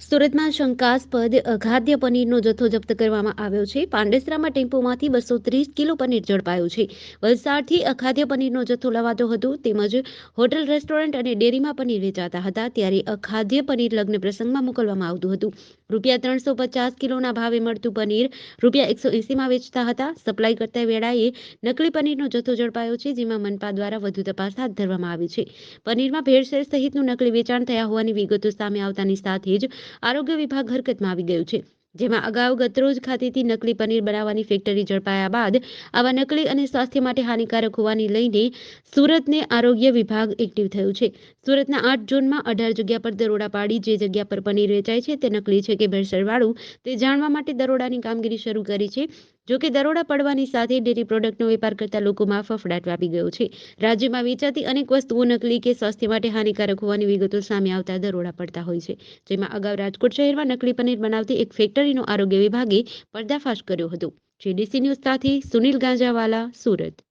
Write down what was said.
સુરતમાં શંકાસ્પદ અખાદ્ય પનીરનો જથ્થો જપ્ત કરવામાં આવ્યો છે. પાંડેસરામાં ટેમ્પોમાંથી બસો ત્રીસ કિલો પનીર ઝડપાયું છે. વલસાડથી અખાદ્ય પનીરનો જથ્થો લવાતો હતો. તેમજ હોટલ, રેસ્ટોરન્ટ અને ડેરીમાં પનીર વેચાતા હતા. ત્યારે અખાદ્ય પનીર લગ્ન પ્રસંગમાં મોકલવામાં આવતું હતું. રૂપિયા ત્રણસો પચાસ કિલોના ભાવે મળતું પનીર રૂપિયા એકસો એંસીમાં વેચતા હતા. સપ્લાય કરતા વેળાએ નકલી પનીરનો જથ્થો ઝડપાયો છે, જેમાં મનપા દ્વારા વધુ તપાસ હાથ ધરવામાં આવી છે. પનીરમાં ભેળસેળ સહિતનું નકલી વેચાણ થયા હોવાની વિગતો સામે આવતાની સાથે જ આરોગ્ય વિભાગ હરકતમાં આવી ગયું છે, જેમાં અગાઉ ગતરોજ ખાતેથી નકલી પનીર બનાવવાની ફેક્ટરી ઝડપાયા બાદ આવા નકલી અને સ્વાસ્થ્ય માટે હાનિકારક હોવાની લઈને સુરતને આરોગ્ય વિભાગ એક્ટિવ થયું છે. સુરતના આઠ ઝોનમાં અઢાર જગ્યા પર દરોડા પાડી જે જગ્યા પર પનીર વેચાય છે તે નકલી છે કે ભેળસેળવાળું તે જાણવા માટે દરોડાની કામગીરી શરૂ કરી છે. જોકે દરોડા પડવાની સાથે ડેરી પ્રોડક્ટનો વેપાર કરતા લોકોમાં ફફડાટ વ્યાપી ગયો છે. રાજ્યમાં વેચાતી અનેક વસ્તુઓ નકલી કે સ્વાસ્થ્ય માટે હાનિકારક હોવાની વિગતો સામે આવતા દરોડા પડતા હોય છે. જેમાં અગાઉ રાજકોટ શહેરમાં નકલી પનીર બનાવતી એક ફેક્ટરીનો આરોગ્ય વિભાગે પર્દાફાશ કર્યો હતો. જેડીસી ન્યૂઝ સાથે સુનિલ ગાંજાવાલા, સુરત.